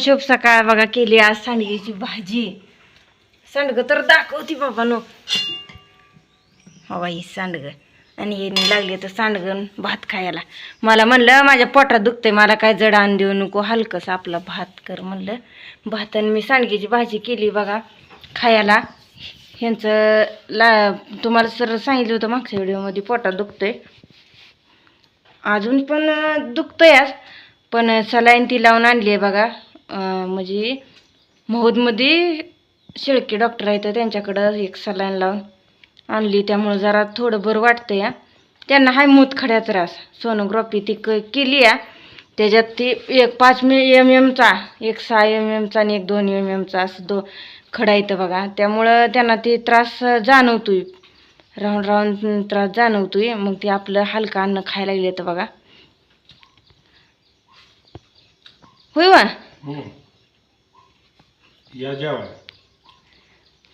शुभ सकाळ बघा केली आज सांडगीची भाजी. सांडग तर दाखवती बाबा नो हवाई ही सांडग. आणि हे लागले तर सांडगण भात खायला. मला म्हणलं माझ्या पोटात दुखतंय मला काय जड आण देऊ नको हलकस आपला भात कर. म्हणलं भात आणि मी सांडगीची भाजी केली बघा खायला. ह्यांचं ला तुम्हाला सर सांगितलं होतं मागच्या व्हिडिओमध्ये पोटात दुखतंय. अजून पण दुखतंय आज. पण सलाईन ती लावून आणली आहे बघा. म्हणजे महूदमध्ये शेळके डॉक्टर आहेत त्यांच्याकडं एक सलाईन लावून आणली. त्यामुळं जरा थोडं बरं वाटतं या त्यांना हाय मूतखड्या त्रास. सोनोग्राफी ती क केली या त्याच्यात ती एक पाच मे एम एमचा एक सहा एम एमचा आणि एक दोन एम एमचा असं दो खडा येतं बघा. त्यामुळं त्यांना ते त्रास जाणवतोय. राहून राहून त्रास जाणवतोय. मग ते आपलं हलकं अन्न खायला लागले तर बघा. होय वा या जेवाय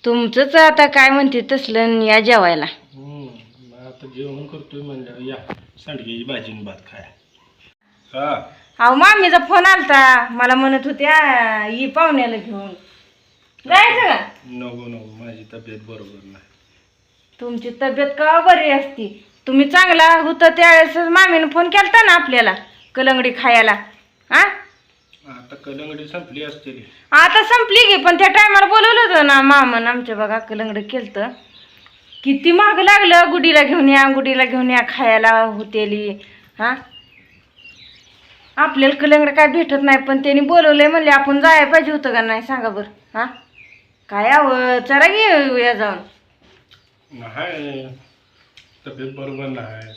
तुमचंच आता काय म्हणते तसलं न या जेवायला. आता जेवण करतोय म्हणलं या. सांडग्याची भाजी आणि भात खाय. हा. अहो मामीचा फोन आलता. मला म्हणत होत्या ही पाहुण्याला घेऊन. जायचं का? नको नको. माझी तब्येत बरोबर नाही. तुमची तब्येत का बरी असती? तुम्ही चांगला होतं त्यावेळेस मामीने फोन केलता ना आपल्याला कलंगडी खायला. हा? आता कलंगडी संपली असते रे. आता संपली की पण त्या टायमाला बोलवलं होतं ना मामन आमच्या बघा कलंगड केलतं. किती महाग लागलं गुडीला घेऊन या गुडीला घेऊन या खायला होतेली हा आपल्याला कलंगड काय भेटत नाही पण त्यांनी बोलवलंय म्हणले आपण जायला पाहिजे होतं का नाही सांगा बरं हा? काय हवं चला घे या जाऊन. नाही तब्येत बरोबर नाही.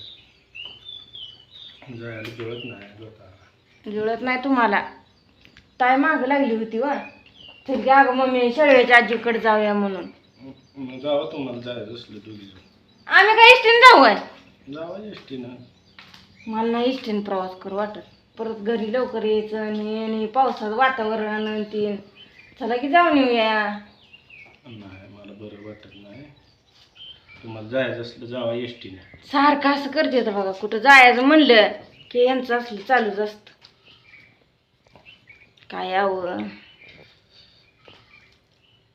जुळत नाही तुम्हाला. ताय माग लागली होती वा. तर अगं मम्मी शेळव्याच्या आजीकडे जाऊया म्हणून. मग जावं तुम्हाला जायचं असलं दोघी जण. आम्ही काय इष्टीने जाऊ आहे जावा एसटीनं. मला नाही इष्टीने प्रवास करू वाटत. परत घरी लवकर यायचं आणि आणि पावसाचं वातावरण आणि ते. चला की जाऊन येऊया. नाही मला बरं वाटत नाही. तुम्हाला जायचं असलं जावा एसटीनं. सारखं असं करते बघा कुठं जायचं म्हणलं की यांचं असलं चालूच असतं. काय यावं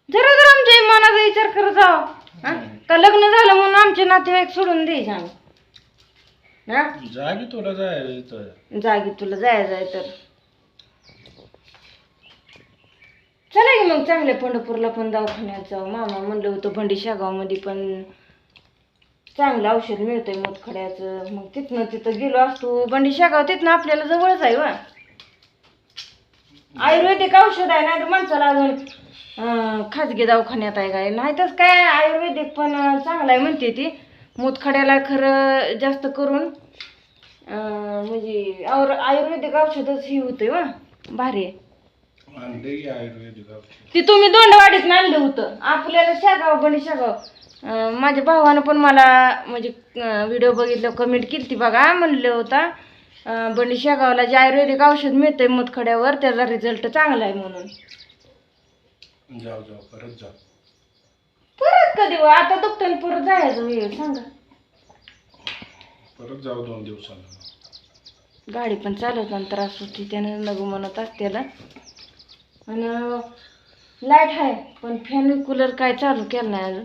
जरा जरा आमच्या मनाचा विचार करत जावं? का लग्न झालं म्हणून आमचे नातेवाईक सोडून द्यायचे आम्ही हा? जा की तुला जायचं जागी तुला जायचं आहे तर. चला की मग चांगल्या पंढरपूरला पण दवाखान्यात जाऊ. मामा म्हणलं होतं भंडी मध्ये पण चांगलं औषध मिळतंय मोतखड्याचं मग तिथनं तिथं गेलो असतो. बंडी शेगाव तिथनं आपल्याला जवळच आहे वा. आयुर्वेदिक औषध आहे नाही तर माणसाला अजून अं, खाजगी दवाखान्यात आहे काय? नाही तर काय आयुर्वेदिक पण चांगलं आहे म्हणते ती. मूतखड्याला खरं जास्त करून अं, म्हणजे आयुर आयुर्वेदिक औषधच ही होते वा भारी आहे. आणले की आयुर्वेदिक औषध? ती तुम्ही दोंडवाडीत आणलं होतं. आपल्याला शेगाव बंडी शेगाव. अं, माझ्या भावानं पण मला म्हणजे व्हिडिओ बघितलं कमेंट केली ती बघा म्हणलं होता. बंडी शेगावला जे आयुर्वेदिक औषध मिळतंय मुतखड्यावर त्याचा रिझल्ट चांगला आहे म्हणून. जाऊ जाऊ परत जाऊ. परत कधी व? आता दुखतं परत जायचं वेळ सांगा. परत जाऊ दोन दिवसानं. गाडी पण चालवताना त्रास होती त्यानं नको म्हणत असतेला आणि लाइट आहे पण फॅन कूलर काय चालू केलं नाही अजून.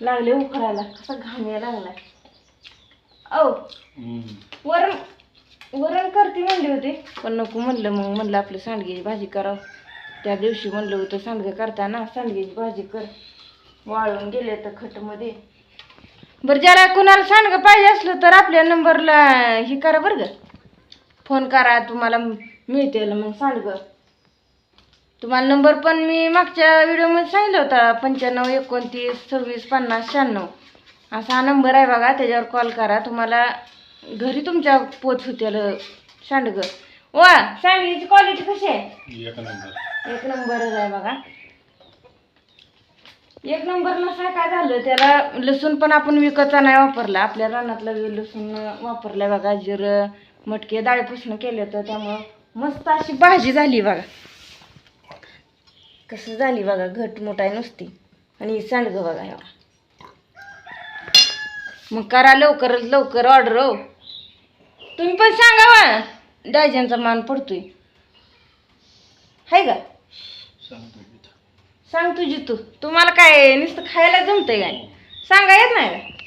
लागले उकळायला कसा घाम यायला लागलाय. औ. हम्म. वरण वरण करते म्हणली होती. पण नको म्हणलं मग म्हणलं आपलं सांडग्याची भाजी करावं. त्या दिवशी म्हणलं होतं सांडगं करताना सांडग्याची भाजी कर. वाळून गेले तर खटमध्ये. बरं ज्याला कुणाला सांडगं पाहिजे असलं तर आपल्या नंबरला हे करा बरं ग. फोन करा तुम्हाला मिळतील मग सांडगं. तुम्हाला नंबर पण मी मागच्या व्हिडिओमध्ये सांगितलं होता पंच्याण्णव एकोणतीस सव्वीस पन्नास शहाण्णव. असा हा नंबर आहे बघा त्याच्यावर कॉल करा. तुम्हाला घरी तुमच्या पोच होतील सांडगं. वा सांडगीची क्वालिटी कशी आहे? एक नंबर. एक नंबरच आहे बघा. एक नंबर नसा काय झालं त्याला लसूण पण आपण विकतचा नाही वापरला. आपल्या रानातला लसूण वापरलाय बघा जिरं मटके डाळीपासून केले तर त्यामुळं मस्त अशी भाजी झाली बघा. कसं झाली बघा घट मोठ आहे नुसती. आणि ही सांडगं बघा बघा. मग करा लवकरच लवकर ऑर्डर हो. तुम्ही पण सांगा वा डायजनचा मान पडतोय. हाय का. सांग तुझी तू. तुम्हाला काय नुसतं खायला जमतंय काय? सांगा येत नाही का?